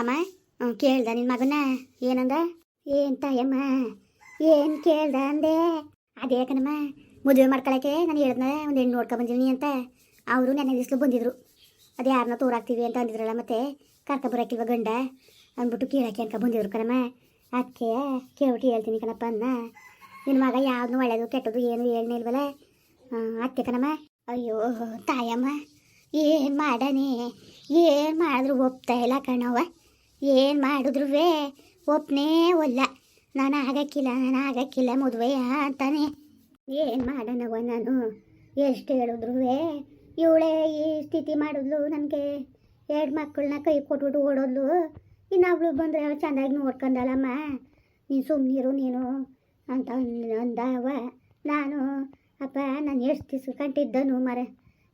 ಅಮ್ಮ? ಹ್ಞೂ ಕೇಳ್ದ ನಿನ್ನ ಮಗನ? ಏನಂದ? ಏನ್ ತಾಯಮ್ಮ ಏನು ಕೇಳ್ದ ಅಂದೆ? ಅದೇ ಕಣಮ್ಮ, ಮದುವೆ ಮಾಡ್ಕೊಳಕ್ಕೆ ನಾನು ಹೇಳ್ದ ಒಂದು ಹೆಣ್ಣು ನೋಡ್ಕೊ ಬಂದಿನಿ ಅಂತ. ಅವರು ನನ್ನ ದಿವ್ಸಲು ಬಂದಿದ್ರು. ಅದೇ ಯಾರನ್ನ ತೋರಾಕ್ತೀವಿ ಅಂತ ಅಂದಿದ್ರಲ್ಲ ಮತ್ತೆ ಕರ್ಕೊಬರಕ್ಕಿಲ್ವ ಗಂಡ? ಅಂದ್ಬಿಟ್ಟು ಕೇಳಕ್ಕೆ ಅಂತ ಬಂದಿದ್ರು ಕಣಮ್ಮ. ಅದಕ್ಕೆ ಕೇಳ್ಬಿಟ್ಟು ಹೇಳ್ತೀನಿ ಕಣಪ್ಪ ಅನ್ನ. ನಿನ್ನ ಮಗ ಯಾವ್ದು ಒಳ್ಳೇದು ಕೆಟ್ಟದು ಏನು ಹೇಳ್ನೇ ಇಲ್ವಲ್ಲ? ಅಕ್ಕೆ ಕಣಮ್ಮ. ಅಯ್ಯೋ, ತಾಯಮ್ಮ, ಏನು ಮಾಡನೇ? ಏನು ಮಾಡಿದ್ರು ಒಪ್ತಾ ಇಲ್ಲ ಕಣವ್ವ? ಏನು ಮಾಡಿದ್ರು ಒಪ್ನೇ ಒಲ್ಲ. ನಾನು ಆಗಕ್ಕಿಲ್ಲ ನಾನು ಆಗಕ್ಕಿಲ್ಲ ಮದುವೆ ಅಂತಾನೆ. ಏನು ಮಾಡೋಣವ ನಾನು? ಎಷ್ಟು ಹೇಳಿದ್ರು ಇವಳೇ ಈ ಸ್ಥಿತಿ ಮಾಡಿದ್ಲು ನನಗೆ. ಎರಡು ಮಕ್ಕಳನ್ನ ಕೈ ಕೊಟ್ಬಿಟ್ಟು ಓಡೋದ್ಲು. ಇನ್ನೊಬ್ಳು ಬಂದರೆ ಅವಳು ಚೆಂದಾಗಿ ನೋಡ್ಕೊಂಡಲ್ಲಮ್ಮ ನೀನು ಸುಮ್ಮನಿರು ನೀನು ಅಂತ ಅಂದ್- ಅಂದವ ನಾನು. ಅಪ್ಪ, ನಾನು ಎಷ್ಟು ದಿವ್ಸ ಕಂಟಿದ್ದನು ಮರ.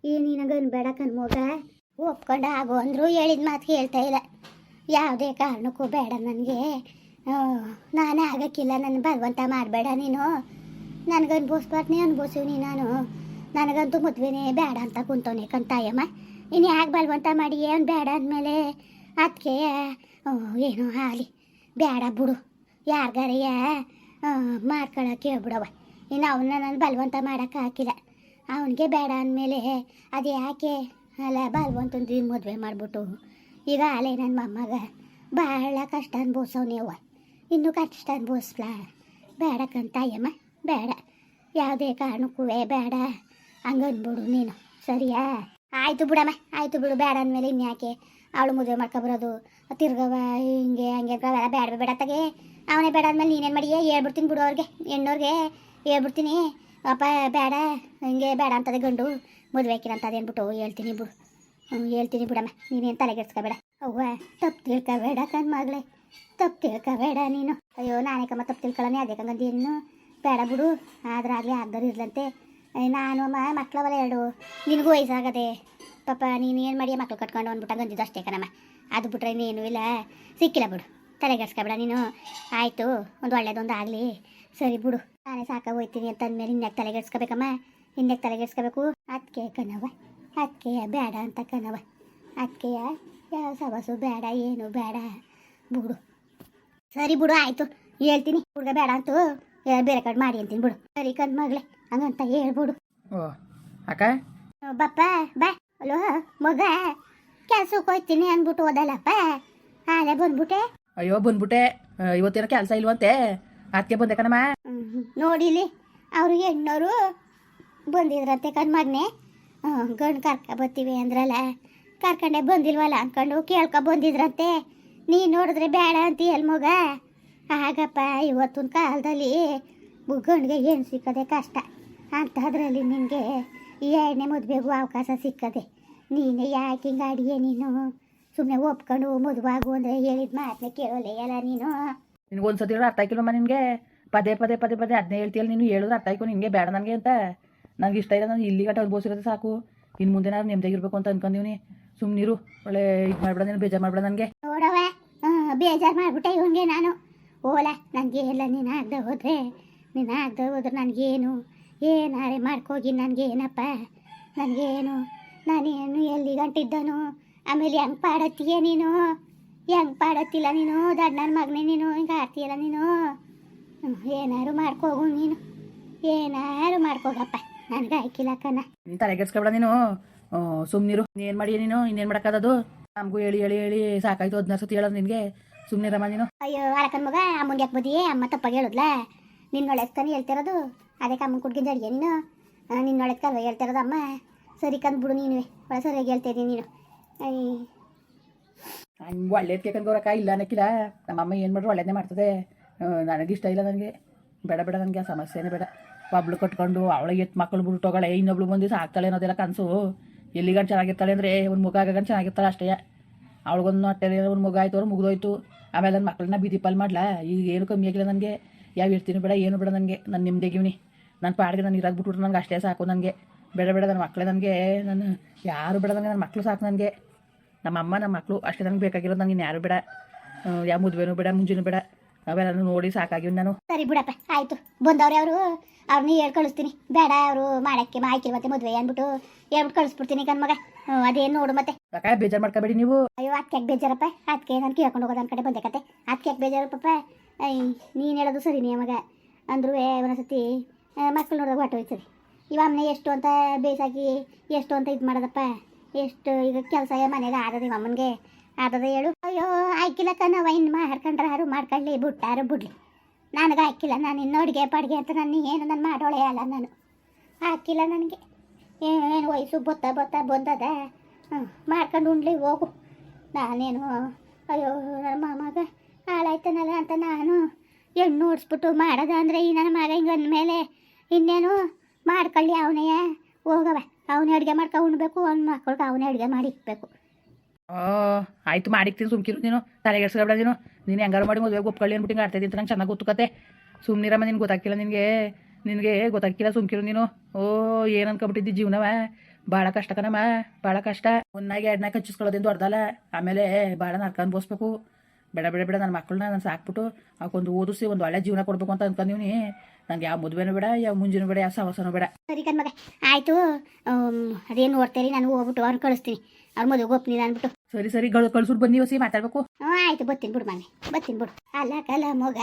ಈ ನಿನಗನ್ ಬೇಡ ಕನ್ಮೋಗ ಒಪ್ಕೊಂಡು ಆಗು ಅಂದರು ಹೇಳಿದ ಮಾತು ಕೇಳ್ತಾ ಇಲ್ಲ. ಯಾವುದೇ ಕಾರಣಕ್ಕೂ ಬೇಡ ನನಗೆ. ನಾನು ಆಗಕ್ಕಿಲ್ಲ, ನನ್ನ ಬಲವಂತ ಮಾಡಬೇಡ ನೀನು. ನನಗೆ ಅನ್ಭವಿಸ್ಬಾರ್ದು ಅನ್ಭವಿಸಿವ್ನಿ ನಾನು. ನನಗಂತೂ ಮದುವೆನೇ ಬೇಡ ಅಂತ ಕುಂತವನೇ ಕಂತಾಯಮ್ಮ ನೀನು ಯಾಕೆ ಬಲವಂತ ಮಾಡಿ ಏನು ಬೇಡ ಅಂದಮೇಲೆ? ಅದಕ್ಕೆ ಏನೋ ಆಗಲಿ ಬೇಡ ಬಿಡು, ಯಾರಿಗಾರಯ್ಯ? ಮಾಡ್ಕೊಳಕ್ಕೆ ಹೇಳ್ಬಿಡವ ಇನ್ನು ಅವನ್ನ ನಾನು ಬಲವಂತ ಮಾಡೋಕೆ ಹಾಕಿಲ್ಲ. ಅವನಿಗೆ ಬೇಡ ಅಂದಮೇಲೆ ಅದು ಯಾಕೆ ಅಲ್ಲ ಬಲವಂತಂದು ಮದುವೆ ಮಾಡಿಬಿಟ್ಟು. ಈಗ ಅಲೆ ನನ್ನ ಮೊಮ್ಮಗ. ಭಾಳ ಕಷ್ಟ ಅನ್ಭವಿಸವ್ನಿ ಅವ್ವ. ಇನ್ನೂ ಕಷ್ಟ ಅನ್ಭವಿಸ್ಲಾ? ಬೇಡ ಕಂತಾಯಮ್ಮ, ಬೇಡ. ಯಾವುದೇ ಕಾರಣಕ್ಕೂ ಬೇಡ. ಹಂಗನ್ಬಿಡು ನೀನು. ಸರಿಯಾ? ಆಯಿತು ಬಿಡಮ್ಮ, ಆಯಿತು ಬಿಡು. ಬೇಡ ಅಂದಮೇಲೆ ಇನ್ಯಾಕೆ? ಅವಳು ಮದುವೆ ಮಾಡ್ಕೊಬರೋದು. ತಿರ್ಗವ ಹಿಂಗೆ, ಹಂಗೆ ಬೇಡ ಬೇಡ ಬೇಡ ತಗೆ. ಅವನೇ ಬೇಡ ಅಂದಮೇಲೆ ನೀನೇನು ಮಾಡಿಯೇ? ಹೇಳ್ಬಿಡ್ತೀನಿ ಬಿಡು ಅವ್ರಿಗೆ ಹೆಣ್ಣವ್ರಿಗೆ ಹೇಳ್ಬಿಡ್ತೀನಿ. ಅಪ್ಪ, ಬೇಡ. ಹಿಂಗೆ ಬೇಡ ಅಂತದೆ ಗಂಡು. ಮದುವೆ ಹಾಕಿರಂತದೆ ಅಂದ್ಬಿಟ್ಟು ಹೇಳ್ತೀನಿ ಬಿಡು. ಹೇಳ್ತೀನಿ ಬಿಡಮ್ಮ. ನೀನೇನು ತಲೆಗೆಡ್ಸ್ಕೊಬೇಡ. ಅವ್ವ, ತಪ್ಪು ತಿಳ್ಕೊಬೇಡ ಕಣ್ ಮಗಳೇ. ತಪ್ಪು ತಿಳ್ಕೊಬೇಡ ನೀನು. ಅಯ್ಯೋ ನಾನೇ ಕಮ್ಮ ತಪ್ಪು ತಿಳ್ಕೊಳ್ಳೋನೇ ಅದೇ ಕಂಗಂದೇನು ಬೇಡ ಬಿಡು. ಆದ್ರಾಗಲಿ ಆಗ್ದಾರು ಇರ್ಲಂತೆ. ನಾನು ಅಮ್ಮ, ಮಕ್ಳವಲ್ಲ ಎರಡು. ನಿನಗೂ ವಯಸ್ಸಾಗದೆ. ಪಾಪ, ನೀನು ಏನು ಮಾಡಿ ಮಕ್ಳು ಕಟ್ಕೊಂಡು ಅಂದ್ಬಿಟ್ಟು ಗಂದಿದ್ದು ಅಷ್ಟೇ ಕಣಮ್ಮ. ಅದು ಬಿಟ್ರೆ ಇನ್ನೇನು ಇಲ್ಲ. ಸಿಕ್ಕಿಲ್ಲ ಬಿಡು. ತಲೆಗೆಡ್ಸ್ಕೊಬೇಡ ನೀನು. ಆಯಿತು, ಒಂದು ಒಳ್ಳೇದೊಂದು ಆಗಲಿ. ಸರಿ ಬಿಡು. ನಾನೇ ಸಾಕ ಹೋಯ್ತೀನಿ ಅಂತ ಅಂದಮೇಲೆ ಇನ್ಯಾಕೆ ತಲೆಗೆಡ್ಸ್ಕೊಬೇಕಮ್ಮ? ಇನ್ಯಾಕೆ ತಲೆಗೆಡ್ಸ್ಕೋಬೇಕು? ಅದಕ್ಕೆ ಕಣವ ಅದಕ್ಕೆ ಬೇಡ ಅಂತ ಕಣವ ಅಕ್ಕಿಯ ಯಾವ ಸವಸು ಬೇಡ ಏನು ಬೇಡ. ಬಿಡು. ಸರಿ ಬಿಡು ಆಯಿತು. ಹೇಳ್ತೀನಿ. ಹುಡುಗ ಬೇಡ ಅಂತೂ ಬೇರೆ ಕಡೆ ಮಾಡಿ ಅಂತೀನಿ ಬಿಡು. ಸರಿ ಕಣ್ ಮಗಳೇ ಹಂಗಂತ ಹೇಳ್ಬಿಡು. ಓ ಅಕ್ಕ? ಬಪ್ಪ ಬಾ. ಅಲೋ ಮಗ. ಕೆಲ್ಸಕ್ಕೆ ಹೋಯ್ತೀನಿ ಅಂದ್ಬಿಟ್ಟು ಓದಲ್ಲಪ್ಪ ಹಾಲೆ ಬಂದ್ಬಿಟ್ಟೆ. ಅಯ್ಯೋ ಬಂದ್ಬಿಟ್ಟೆ. ಇವತ್ತೇನೋ ಕೆಲಸ ಇಲ್ವಂತೆ. ಅದಕ್ಕೆ ಬಂದೆ ಕಣಮ್ಮ. ನೋಡಿಲಿ ಅವ್ರಿಗೆ ಹೆಣ್ಣೋರು ಬಂದಿದ್ರಂತೆ ಕಣ್ ಮಗನೆ. ಗಂಡು ಕರ್ಕ ಬರ್ತೀವಿ ಅಂದ್ರಲ್ಲ, ಕರ್ಕೊಂಡೆ ಬಂದಿಲ್ವಲ್ಲ ಅಂದ್ಕೊಂಡು ಕೇಳ್ಕೊ ಬಂದಿದ್ರಂತೆ. ನೀ ನೋಡಿದ್ರೆ ಬೇಡ ಅಂತೀಯಲ್ ಮಗ? ಆಗಪ್ಪ ಇವತ್ತಿನ ಕಾಲದಲ್ಲಿ ಗಂಡಿಗೆ ಏನು ಸಿಕ್ಕದೆ ಕಷ್ಟ. ಅಂಥದ್ರಲ್ಲಿ ನಿನಗೆ ಎರಡನೇ ಮದುವೆಗೂ ಅವಕಾಶ ಸಿಕ್ಕದೆ. ನೀನೇ ಯಾಕೆ ಹಿಂಗೆ ಅಡಿಗೆ ನೀನು? ಸುಮ್ಮನೆ ಒಪ್ಕೊಂಡು ಮದುವಾಗು ಅಂದರೆ ಹೇಳಿದ ಮಾತನ್ನ ಕೇಳೋಲ್ಲ ಎಲ್ಲ ನೀನು. ನಿನಗೆ ಒಂದು ಸತಿ ಅರ್ಥ ಆಯ್ಕಿಲ್ವಮ್ಮ ನಿನಗೆ? ಪದೇ ಪದೇ ಪದೇ ಪದೇ ಅದನ್ನೇ ಹೇಳ್ತೀಯಲ್ಲ ನೀನು, ಹೇಳಿದ್ರೆ ಅರ್ಥ ಆಯ್ಕೊ ನಿನಗೆ ಬೇಡ ನನಗೆ ಅಂತ. ನನಗೆ ಇಷ್ಟ ಇಲ್ಲ ನಾನು ಇಲ್ಲಿ ಗಟ್ಟ ಅನ್ಬೋಸಿರೋದು ಸಾಕು. ಇನ್ನು ಮುಂದೆ ನಾನು ನೆಮ್ಮದಾಗಿರ್ಬೇಕು ಅಂತ ಅನ್ಕೊಂಡೀನಿ ಸುಮ್ಮನಿರು ಒಳ್ಳೆ ಇದು ಮಾಡ್ಬೇಡ ನೀನು, ಬೇಜಾರು ಮಾಡ್ಬೇಡ ನನಗೆ. ನೋಡವ ಬೇಜಾರು ಮಾಡ್ಬಿಟ್ಟೆ ಇವಂಗೆ ನಾನು. ಓಲ ನನಗೆ ಎಲ್ಲ ನೀನು ಆಗದೆ ಹೋದ್ರೆ ನೀನು ಆಗದೆ ಹೋದ್ರೆ ನನಗೇನು? ಏನಾರೆ ಮಾಡ್ಕೋಗಿ ನನಗೇನಪ್ಪ ನನಗೇನು? ನಾನೇನು ಎಲ್ಲಿ ಗಂಟಿದ್ದನು ಆಮೇಲೆ ಹೆಂಗೆ ಪಾಡತ್ತೀಯ ನೀನು? ಹೆಂಗೆ ಪಾಡತ್ತಿಲ್ಲ ನೀನು? ದಡ್ಡ ನನ್ನ ಮಗನೇ ನೀನು? ಹಿಂಗೆ ಆಡ್ತೀಯಲ್ಲ ನೀನು? ಏನಾದ್ರು ಮಾಡ್ಕೋಗು ನೀನು. ಏನಾದ್ರು ಮಾಡ್ಕೋಗಪ್ಪ. ನನಗೆ ಆಯ್ಕಿಲ್ಲ ಕಣ. ನೀನು ತಲೆಗೆಡ್ಸ್ಕೊಬೇಡ ನೀನು. ಸುಮ್ಮನಿರು ಏನು ಮಾಡಿ ನೀನು? ಇನ್ನೇನು ಮಾಡೋಕ್ಕದದು ನಮಗೂ ಹೇಳಿ ಹೇಳಿ ಹೇಳಿ. ಸಾಕಾಯ್ತು ಹದಿನಾರು ಸತಿ ಹೇಳೋದು ನಿನಗೆ. ಸುಮ್ಮನಿರಮ್ಮ ನೀನು. ಅಯ್ಯೋ ಅರಕನ್ ಮಗ ಅಮ್ಮಂಗೆ ಯಾಕೆ ಬದಿಯೇ ಅಮ್ಮ ತಪ್ಪಾಗಿ ಹೇಳಿದ್ಲ? ನಿನ್ನ ಒಳ್ಳೆದ್ಕನಿ ಹೇಳ್ತಿರೋದು? ಅದಕ್ಕೆ ಅಮ್ಮನ ಕುಡ್ಗಿಂದ ಅಡಿಗೆ ನೀನು ಆ, ನಿನ್ನ ಒಳ್ಳೆದ್ಕಲ್ವ ಹೇಳ್ತಿರೋದು ಅಮ್ಮ. ಸರಿ ಕಂದ್ ಬಿಡು ನೀನು ಒಳ್ಳೆ ಸರಿಯಾಗಿ ಹೇಳ್ತಾಯಿದ್ದೀನಿ ನೀನು. ಅಯ್ಯ. ಹಂಗೆ ಒಳ್ಳೇದಕ್ಕೆ ಕಂದ್ಕೋರಕ್ಕ ಇಲ್ಲ ಅನ್ನಕ್ಕಿಲ್ಲ. ನಮ್ಮಮ್ಮ ಏನು ಮಾಡ್ರು ಒಳ್ಳೇದೇ ಮಾಡ್ತದೆ. ನನಗೆ ಇಷ್ಟ ಇಲ್ಲ ನನಗೆ. ಬೇಡ ಬೇಡ ನನಗೆ. ಆ ಸಮಸ್ಯೆನೇ ಬೇಡ. ಒಬ್ಳು ಕಟ್ಕೊಂಡು ಅವಳಿಗೆ ಎತ್ತು ಮಕ್ಕಳು ಬಿಟ್ಟೋಗಳೆ, ಇನ್ನೊಬ್ಳು ಬಂದು ಸಾಕ್ತಾಳೆ ಅನ್ನೋದೆಲ್ಲ ಕನಸು. ಎಲ್ಲಿಗಂಡು ಚೆನ್ನಾಗಿರ್ತಾಳೆ ಅಂದರೆ ಒಂದು ಮುಗ ಆಗಂಡು ಚೆನ್ನಾಗಿರ್ತಾಳೆ ಅಷ್ಟೇ. ಅವಳಿಗೊಂದು ಹೊಟ್ಟೆ ಒಂದು ಮುಗ ಆಯ್ತು ಅವ್ರು ಮುಗಿದೋಯ್ತು. ಆಮೇಲೆ ನನ್ನ ಮಕ್ಕಳನ್ನ ಬೀದಿ ಪಾಲ್ ಮಾಡ್ಲಾ? ಈಗ ಏನು ಕಮ್ಮಿ ಆಗಿಲ್ಲ ನನಗೆ. ಯಾವ ಇರ್ತೀನಿ ಬೇಡ, ಏನು ಬೇಡ ನನಗೆ. ನಾನು ನಿಮ್ದೇಗಿವ್ನಿ ನನ್ನ ಪಾಡಿಗೆ ನಾನು ಇರಾಗ ಬಿಟ್ಬಿಟ್ರೆ ನನಗೆ ಅಷ್ಟೇ ಸಾಕು ನನಗೆ. ಬೇಡ ಬೇಡ ನನ್ನ ಮಕ್ಕಳೇ ನನಗೆ. ನಾನು ಯಾರು ಬೇಡ ನನಗೆ ನನ್ನ ಮಕ್ಕಳು ಸಾಕು ನನಗೆ. ನಮ್ಮ ಅಮ್ಮ ನಮ್ಮ ಮಕ್ಕಳು ಅಷ್ಟೇ ನನಗೆ ಬೇಕಾಗಿರೋದು ನನಗೆ ಯಾರು ಬೇಡ. ಯಾವ ಮದುವೆನೂ ಬೇಡ, ಮುಂಜಾನೂ ಬೇಡ. ಅವೆಲ್ಲ ನೋಡಿ ಸಾಕಾಗಿ ನಾನು. ಸರಿ ಬಿಡಪ್ಪ ಆಯ್ತು. ಬಂದವ್ರೆ ಅವರು. ಅವ್ರನ್ನ ಹೇಳ್ ಕಳಿಸ್ತೀನಿ. ಬೇಡ ಅವರು ಮಾಡಕ್ಕೆ ಮಾಯ್ಕಿಲ್ವತ್ತೆ ಮದುವೆ ಅಂದ್ಬಿಟ್ಟು. ಹೇಳ್ಬಿಟ್ಟು ಕಳಿಸ್ಬಿಡ್ತೀನಿ ಕಣ್ ಮಗ. ಅದೇನ್ ನೋಡು ಮತ್ತೆ. ಬೇಜಾರ್ ಬೇಜಾರು ಮಾಡ್ಕೋಬೇಡಿ ನೀವು. ಅಯ್ಯೋ ಅದಕ್ಕೆ ಯಾಕೆ ಬೇಜಾರಪ್ಪ? ಅದಕ್ಕೆ ನಾನು ಕೇಳ್ಕೊಂಡು ಹೋಗೋದು ನನ್ನ ಕಡೆ ಬಂದೆ ಕತೆ. ಅದಕ್ಕೆ ಯಾಕೆ ಬೇಜಾರಪ್ಪ ಪಪ್ಪ ನೀನು ಹೇಳೋದು ಸರಿನೇ ಮಗ. ಅಂದ್ರೂ ಒಂದ್ಸತಿ ಮಕ್ಕಳು ನೋಡಿದಾಗ ಹೊಟ್ಟೆ ಹೋಯ್ತದೆ. ಇವಮ್ಮನೆ ಎಷ್ಟು ಅಂತ ಬೇಸಾಗಿ ಎಷ್ಟು ಅಂತ ಇದು ಮಾಡೋದಪ್ಪ. ಎಷ್ಟು ಈಗ ಕೆಲಸ ಮನೇಲಿ ಆದದ ಇವಮ್ಮನಿಗೆ ಆದದ ಹೇಳು. ಅಯ್ಯೋ ಆಯ್ಕಿಲ್ಲಕ್ಕ ನಾವು ಇನ್ನು ಮಾಡ್ಕೊಂಡ್ರೆ ಯಾರು ಮಾಡ್ಕೊಳ್ಳಿ, ಬಿಟ್ಟಾರು ಬಿಡ್ಲಿ. ನನಗೆ ಹಾಕಿಲ್ಲ ನಾನು ಇನ್ನು ಅಡುಗೆ ಪಡ್ಗೆ ಅಂತ ನಾನು ಏನು ನಾನು ಮಾಡೋಳೆ ಅಲ್ಲ ನಾನು. ಹಾಕಿಲ್ಲ ನನಗೆ. ಏನು ವಯಸ್ಸು ಬೊತ್ತ ಬೊತ್ತ ಬಂದದ. ಹ್ಞೂ ಮಾಡ್ಕೊಂಡು ಉಣ್ಲಿ ಹೋಗು. ನಾನೇನು, ಅಯ್ಯೋ, ನನ್ನ ಮಾಮಗ ಹಾಳಾಯ್ತನಲ್ಲ ಅಂತ ನಾನು ಹೆಣ್ಣು ನೋಡಿಸ್ಬಿಟ್ಟು ಮಾಡೋದ ಅಂದರೆ ಈ ನನ್ನ ಮಗ ಹಿಂಗೆ ಅಂದಮೇಲೆ ಇನ್ನೇನು ಮಾಡ್ಕೊಳ್ಳಿ ಅವನೇ ಹೋಗವ ಅವನೇ ಅಡುಗೆ ಮಾಡ್ಕೊ ಉಣ್ಬೇಕು, ಅವ್ನ ಮಕ್ಕಳಿಗೆ ಅವನೇ ಅಡುಗೆ ಮಾಡಿ ಇಕ್ಬೇಕು. ಓ, ಆಯ್ತು ಮಾಡಿಕ್ತೀನಿ ಸುಮ್ಕಿರು ನೀನು ತಲೆಗೆಡ್ಸ್ಕೊಬೇಡ ನೀನು. ನೀನು ಹೆಂಗಾರು ಮಾಡಿ ಮದುವೆ ಒಪ್ಕೊಳ್ಳಿ ಅಂದ್ಬಿಟ್ಟು ಹಿಂಗೆ ಆಡ್ತಾಯಿದ್ದೀನಿ ನಂಗೆ ಚೆನ್ನಾಗಿ ಗೊತ್ತು ಕತೆ ಸುಮ್ಮನಿರಮ್ಮ ನಿನ್ಗೆ ಗೊತ್ತಾಕಿಲ್ಲ ನಿನಗೆ. ನಿನಗೆ ಗೊತ್ತಾಕಿಲ್ಲ ಸುಮ್ಕಿರು ನೀನು. ಓ, ಏನು ಅನ್ಕೊಬಿಟ್ಟಿದ್ದಿ ಜೀವನವ? ಭಾಳ ಕಷ್ಟ ಕಣಮ್ಮ, ಭಾಳ ಕಷ್ಟ. ಒಂದಾಗಿ ಎರಡನಾಗ ಹಚ್ಚಿಸ್ಕೊಳ್ಳೋದಿಂದ ದೊಡ್ಡದಲ್ಲ ಆಮೇಲೆ ಭಾಳ ನರ್ಕ ಅನ್ಭವಿಸ್ಬೇಕು ಬೇಡ ಬೇಡ ಬೇಡ, ನನ್ನ ಮಕ್ಕಳನ್ನ ನಾನು ಸಾಕ್ಬಿಟ್ಟು ಅವಕ್ಕೊಂದು ಓದಿಸಿ, ಒಂದು ಒಳ್ಳೆ ಜೀವನ ಕೊಡ್ಬೇಕು ಅಂತ ಅನ್ಕೊಂಡಿವ್ನಿ ನಂಗೆ ಯಾವ ಮದುವೆನೂ ಬೇಡ, ಯಾವ ಮುಂಜಾನೂ ಬೇಡ, ಯಾವ ಸವಾಸನೂ ಬೇಡ. ಸರಿ ಕಣ್ಮಗ, ಆಯಿತು. ಅದೇನು ನೋಡ್ತೀರಿ ನಾನು ಹೋಗ್ಬಿಟ್ಟು ಅವ್ರು ಕಳಿಸ್ತೀನಿ. ಅವ್ರ ಮದುವೆ ಒಪ್ನಿಲ್ಲ ಅಂದ್ಬಿಟ್ಟು. ಸರಿ ಸರಿ ಗಳು ಬಂದು ಬನ್ನಿ ಹೊಸಿ ಮಾತಾಡ್ಬೇಕು. ಹ್ಞೂ ಆಯ್ತು ಬರ್ತೀನಿ ಬಿಡು ಮನೆ ಬತ್ತೀನಿ ಬಿಡು. ಅಲ್ಲ ಕಲ ಮಗ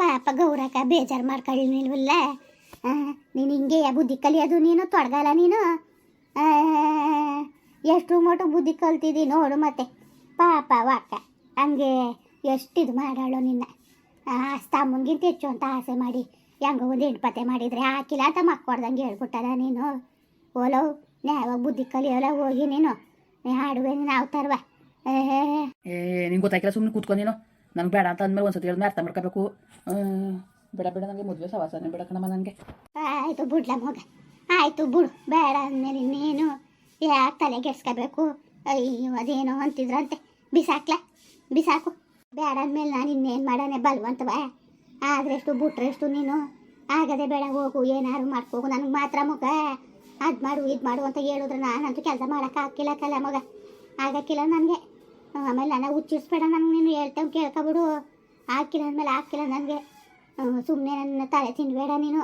ಪಾಪ ಗೌರಕ ಬೇಜಾರು ಮಾಡ್ಕೊಳ್ಳಿ ನಿಲ್ವಲ್ಲ? ನೀನು ಹಿಂಗೆ ಬುದ್ಧಿ ಕಲಿಯೋದು ನೀನು ತೊಡಗಲ್ಲ ನೀನು? ಎಷ್ಟು ಮೋಟು ಬುದ್ಧಿ ಕಲ್ತಿದ್ದಿ ನೋಡು ಮತ್ತೆ. ಪಾಪ ವಾಕ ಹಂಗೆ ಎಷ್ಟಿದು ಮಾಡಾಳು ನಿನ್ನ. ತಮ್ಮನಿಗಿಂತ ಹೆಚ್ಚು ಅಂತ ಆಸೆ ಮಾಡಿ ಹೆಂಗೋ ಒಂದು ಹೆಣ್ಪತ್ತೆ ಮಾಡಿದರೆ ಹಾಕಿಲ್ಲ ಅಂತ ಮಕ್ಕೊಡ್ದಂಗೆ ಹೇಳ್ಬಿಟ್ಟಲ್ಲ ನೀನು. ಓಲೋ ನ್ಯಾವಾಗ ಬುದ್ಧಿ ಕಲಿಯೋಲ್ಲ ಹೋಗಿ ನೀನು. ಹಾಡುವೆ ನೀನು ತರುವ ಏ ಏ ನಿಂಗೆ ಗೊತ್ತಾಗಿಲ್ಲ ಸುಮ್ಮನೆ ಕೂತ್ಕೊಂಡು ನೀನು? ನಂಗೆ ಬೇಡ ಅಂತ ಅಂದ್ಮೇಲೆ ಒಂದ್ಸತಿ ಹೇಳಿದ್ಮೇಲೆ ಅರ್ಥ ಮಾಡ್ಕೋಬೇಕು. ಬೇಡ ಬೇಡ ನನಗೆ ಮದುವೆ ಸವಾಸನೆ ಬೇಡ ಕಣಮ್ಮ ನನಗೆ. ಆಯಿತು ಬಿಡ್ಲ ಮಗ ಆಯಿತು ಬಿಡು ಬೇಡ ಅಂದಮೇಲೆ ಇನ್ನೇನು? ಯಾಕೆ ತಲೆ ಕೆಡ್ಸ್ಕೋಬೇಕು? ಅಯ್ಯೋ ಅದೇನೋ ಅಂತಿದ್ರಂತೆ. ಬಿಸಾಕ್ಲ? ಬಿಸಾಕು. ಬೇಡ ಅಂದಮೇಲೆ ನಾನು ಇನ್ನೇನು ಮಾಡಾನೆ? ಬಲ್ವಂತವ ಆದ್ರೆಷ್ಟು ಬಿಟ್ರೆಷ್ಟು ನೀನು? ಆಗದೆ ಬೇಡ ಹೋಗು ಏನಾರು ಮಾಡ್ಕೋಗು. ನನಗೆ ಮಾತ್ರ ಮಗ. ಅದು ಮಾಡು ಇದು ಮಾಡು ಅಂತ ಹೇಳಿದ್ರೆ ನಾನಂತೂ ಕೆಲಸ ಮಾಡೋಕೆ ಹಾಕಿಲ್ಲ ಕಲ ಮಗ. ಆಗಕ್ಕಿಲ್ಲ ನನಗೆ. ಆಮೇಲೆ ನಾನು ಹುಚ್ಚಿಸ್ಬೇಡ ನನಗೆ ನೀನು ಹೇಳ್ತೇವೆ ಕೇಳ್ಕೊಬಿಡು. ಹಾಕಿಲ್ಲ ಅಂದಮೇಲೆ ಹಾಕಿಲ್ಲ ನನಗೆ. ಸುಮ್ಮನೆ ನನ್ನ ತಲೆ ತಿನ್ಬೇಡ ನೀನು.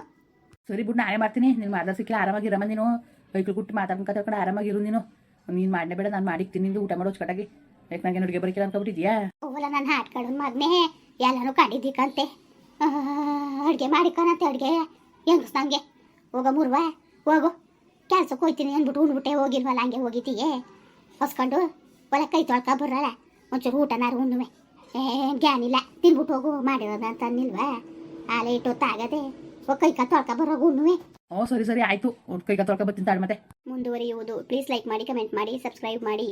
ಸರಿ ಬಿಟ್ಟು ನಾನೇ ಮಾಡ್ತೀನಿ. ನೀನು ಮಾಡ್ದ ಸಿಕ್ಕಿಲ್ಲ ಆರಾಮಾಗಿರಮ್ಮ ನೀನು. ಕೈಗಳು ಕುಟ್ಟು ಮಾತಾಡ್ಕೊಂಡು ಕತ್ಕೊಂಡು ಆರಾಮಾಗಿರು ನೀನು. ನೀನು ಮಾಡಲೇ ಬೇಡ ನಾನು ಮಾಡಿಕ್ತೀನಿ ನಿಂದು ಊಟ ಮಾಡೋ ಕಟಾಗಿ ಯಾಕೆ ನನಗೆ ಅಡುಗೆ ಬರಕಿಲ್ಲ ಅನ್ಕೊಬಿಟ್ಟಿದ್ಯಾ? ಓಲ ನಾನು ಹಾಟ್ಕೊಂಡು ಮಗನೇ. ಎಲ್ಲನೂ ಕಂಡಿದ್ದೀಕಂತೆ. ಅಡುಗೆ ಮಾಡಿಕೊಂಡಂತೆ ಅಡುಗೆ. ಹೆಂಗಸ್ನಂಗೆ ಹೋಗ ಮೂರ್ವಾ? ಹೋಗು. ಕೆಲ್ಸಕ್ಕೆ ಹೋಗ್ತೀನಿ ಅಂದ್ಬಿಟ್ಟು ಉಂಡ್ಬಿಟ್ಟೆ ಹೋಗಿಲ್ವಲ್ಲ ಹಂಗೆ ಹೋಗಿದ್ದೀಯೇ? ಹೊಸ್ಕೊಂಡು ಒಳ ಕೈ ತೊಳ್ಕ ಬರಲ್ಲ ಒಂಚೂರು ಊಟನಾರು ಉಣ್ಣುವೆ. ಏನು ಗ್ಯಾನಿಲ್ಲ ತಿನ್ಬಿಟ್ಟು ಹೋಗು ಮಾಡಿರೋದಂತ ಅಂತ ಅನ್ನಿಲ್ವಾ? ಆಲೆ ಇಟ್ಟು ಹೊತ್ತಾಗದೆ ಕೈ ಕಾ ತೊಳ್ಕ ಬರೋಗು ಉಣ್ಣುವೆ. ಓ ಸರಿ ಸರಿ ಆಯಿತು. ಕೈ ಕೈ ತೊಳ್ಕೊ ಬರ್ತೀನಿ ತಾಳು ಮತ್ತೆ. ಮುಂದುವರಿಯುವುದು. ಪ್ಲೀಸ್ ಲೈಕ್ ಮಾಡಿ ಕಮೆಂಟ್ ಮಾಡಿ ಸಬ್ಸ್ಕ್ರೈಬ್ ಮಾಡಿ.